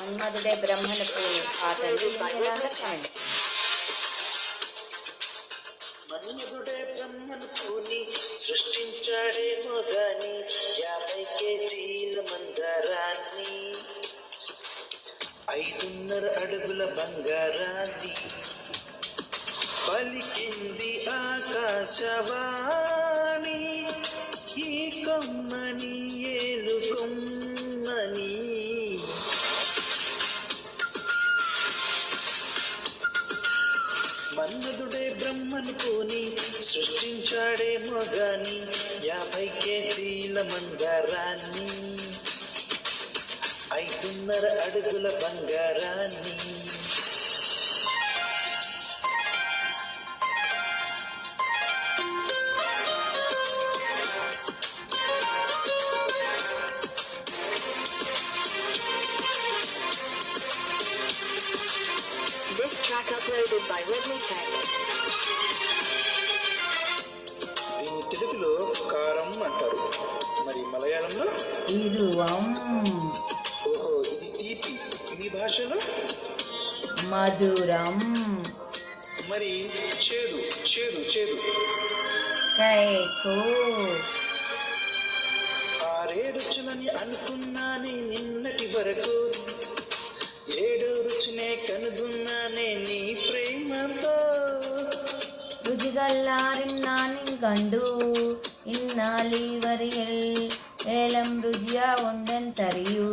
మన్మధుడే బ్రహ్మను పూని పాటలు కామెంట్ మన్మధుడే బ్రహ్మను పూని సృష్టించాడేమో గాని యాభై కేజీల మందారాన్ని ఐదున్నర అడుగుల బంగారాన్ని పలికింది ఆకాశవాణి మన్మధుడే బ్రహ్మను పూని సృష్టించాడేమో గాని యాభై కేజీల మంగారాన్ని ఐదున్నర అడుగుల బంగారాన్ని. Uploaded by Redmi Tech. దీన్ని తెలుగులో కారం అంటారు. మరి మలయాళంలో? ఇరువం. ఓహో ఇది తీపి. మీ భాషలో? మధురం. మరి చేదు చేదు చేదు. కైకు. ఆరే రుచులని అనుకున్నానే నిన్నటి వరకు. ఏడో రుచినే కనుగొన్నానే నీ ప్రేమతో രുചികല്ലാരും നാനും കണ്ടു ഇന്നാലിവരിൽ ഏലം രുചിയ ഉണ്ടൻ തറിയൂ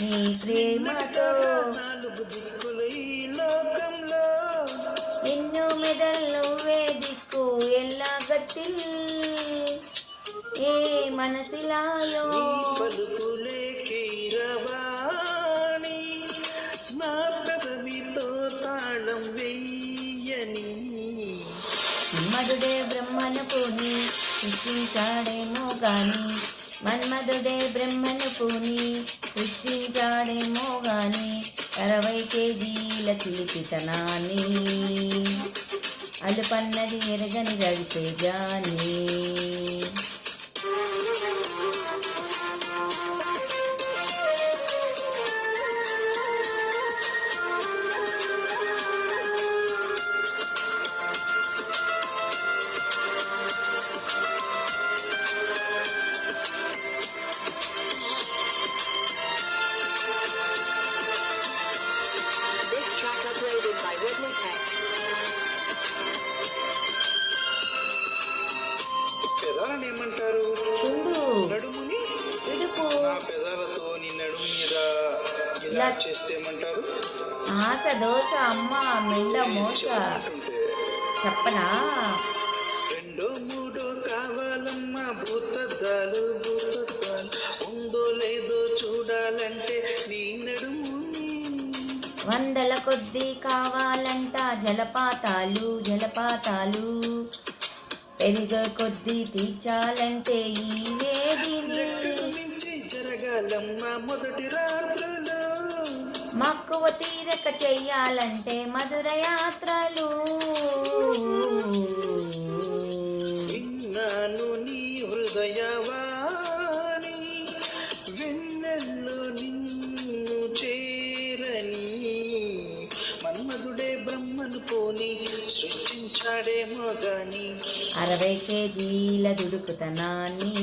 നീ ప్రేమతో నాలుగు దిక్కుల ఈ లోకంలో ఎన్నో మెదళ్ళు వేదిక్కు మన్మధుడే బ్రహ్మను పూని సృష్టించాడేమో గాని మన్మధుడే బ్రహ్మను పూని సృష్టించాడేమో గాని అరవై కేజీల చిలిపితనాన్ని అలుపన్నది ఎరగని రవితేజాన్ని ఆశ దోశ అమ్మ మెండ మోస. చెప్పనా? రెండో మూడో కావాలమ్మా భూతద్దాలు భూతద్దాలు. ఉందో లేదో చూడాలంటే నీ నడుముని వందల కొద్దీ కావాలంట జలపాతాలు జలపాతాలు. పెరుగ కొద్దీ తీర్చాలంటే ఈ మించి జరగాలమ్మా మొదటి రాత్రులు మక్కువ తీరక చెయ్యాలంటే మధుర యాత్రలు విన్నాను నీ హృదయవాణి వెన్నెల్లో నిన్ను చేరని మన్మధుడే బ్రహ్మను పోని సృష్టించాడేమో గాని అరవై కేజీల దుడుకుతనాన్ని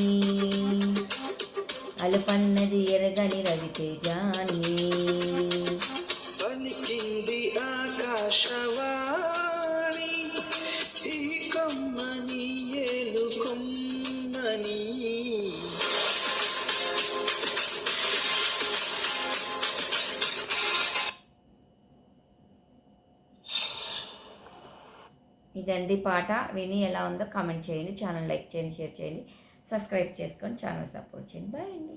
అలుపన్నది ఎరగని రవితేజాన్ని. ఆకాశవాణి ఈ కొమ్మని ఏలు కొమ్మని ఇదండి పాట. విని ఎలా ఉందో కామెంట్ చేయండి ఛానల్ లైక్ చేయండి షేర్ చేయండి. సబ్స్క్రైబ్ చేసుకొని ఛానల్ సపోర్ట్ చేయండి. బాయ్ అండి.